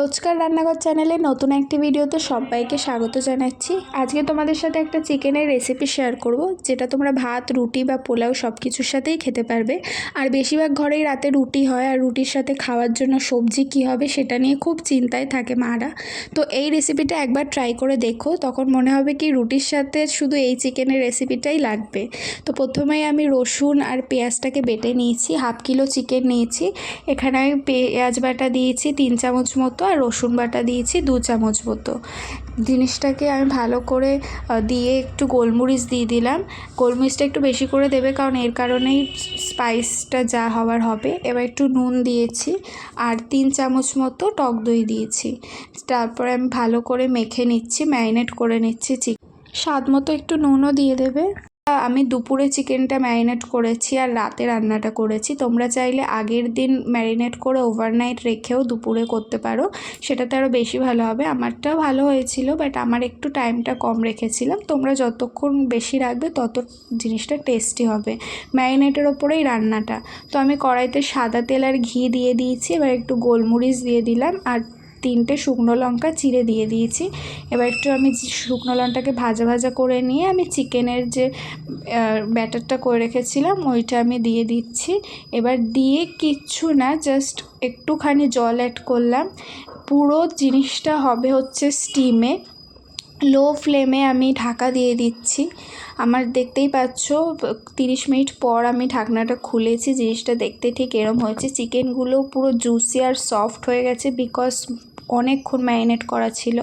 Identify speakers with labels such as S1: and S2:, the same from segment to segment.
S1: রোজকার রান্নাঘর চ্যানেলে নতুন একটি ভিডিওতে সবাইকে স্বাগত জানাচ্ছি। আজকে তোমাদের সাথে একটা চিকেনের রেসিপি শেয়ার করব, যেটা তোমরা ভাত, রুটি বা পোলাও সব কিছুর সাথেই খেতে পারবে। আর বেশিরভাগ ঘরেই রাতে রুটি হয়, আর রুটির সাথে খাওয়ার জন্য সবজি কী হবে সেটা নিয়ে খুব চিন্তায় থাকে মারা। তো এই রেসিপিটা একবার ট্রাই করে দেখো, তখন মনে হবে কি রুটির সাথে শুধু এই চিকেনের রেসিপিটাই লাগবে। তো প্রথমেই আমি রসুন আর পেঁয়াজটাকে বেটে নিয়েছি, হাফ কিলো চিকেন নিয়েছি। এখানে আমি পেঁয়াজ বাটা দিয়েছি তিন চামচ মতো আর রসুন বাটা দিয়েছি দু চামচ মতো। জিনিসটাকে আমি ভালো করে দিয়ে একটু গোলমরিচ দিয়ে দিলাম। গোলমরিচটা একটু বেশি করে দেবে কারণ এর কারণেই স্পাইসটা যা হওয়ার হবে। এবার একটু নুন দিয়েছি আর তিন চামচ মতো টক দই দিয়েছি। তারপরে আমি ভালো করে মেখে নিচ্ছি, ম্যারিনেট করে নিচ্ছি চিকেন স্বাদ মতো একটু নুনও দিয়ে দেবে। আমি দুপুরে চিকেনটা ম্যারিনেট করেছি আর রাতে রান্নাটা করেছি। তোমরা চাইলে আগের দিন ম্যারিনেট করে ওভারনাইট রেখেও দুপুরে করতে পারো। সেটাতে আরও বেশি ভালো হবে। আমারটাও ভালো হয়েছিল বাট আমার একটু টাইমটা কম রেখেছিলাম। তোমরা যতক্ষণ বেশি রাখবে, তত জিনিসটা টেস্টি হবে। ম্যারিনেটের ওপরেই রান্নাটা। তো আমি কড়াইতে সাদা তেল আর ঘি দিয়ে দিয়েছি, এবার একটু গোলমরিচ দিয়ে দিলাম। আর তিনটে শুকনো লঙ্কা চিড়ে দিয়ে দিয়েছি। এবার একটু আমি শুকনো লঙ্কাটাকে ভাজা ভাজা করে নিয়ে আমি চিকেনের যে ব্যাটারটা করে রেখেছিলাম, ওইটা আমি দিয়ে দিচ্ছি। এবার দিয়ে কিচ্ছু না জাস্ট একটুখানি জল অ্যাড করলাম। পুরো জিনিসটা হবে হচ্ছে স্টিমে লো ফ্লেমে আমি ঢাকা দিয়ে দিচ্ছি। আমার দেখতেই পাচ্ছ, তিরিশ মিনিট পর আমি ঢাকনাটা খুলেছি। জিনিসটা দেখতে ঠিক এরম হয়েছে। চিকেনগুলো পুরো জুসি আর সফট হয়ে গেছে বিকজ অনেকক্ষণ ম্যারিনেট করা ছিল।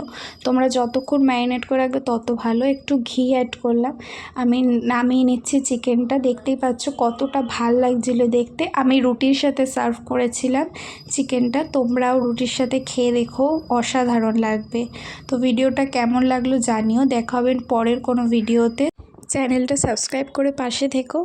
S1: তোমরা যতক্ষণ ম্যারিনেট করে রাখবে, তত ভালো। একটু ঘি অ্যাড করলাম। আমি নামিয়ে নিচ্ছি চিকেনটা। দেখতেই পাচ্ছ কতটা ভালো লাগছিল দেখতে। আমি রুটির সাথে সার্ভ করেছিলাম চিকেনটা। তোমরাও রুটির সাথে খেয়ে দেখো, অসাধারণ লাগবে। তো ভিডিওটা কেমন লাগল জানিও। দেখা হবে পরের কোনো ভিডিওতে। চ্যানেলটা সাবস্ক্রাইব করে পাশে থেকো।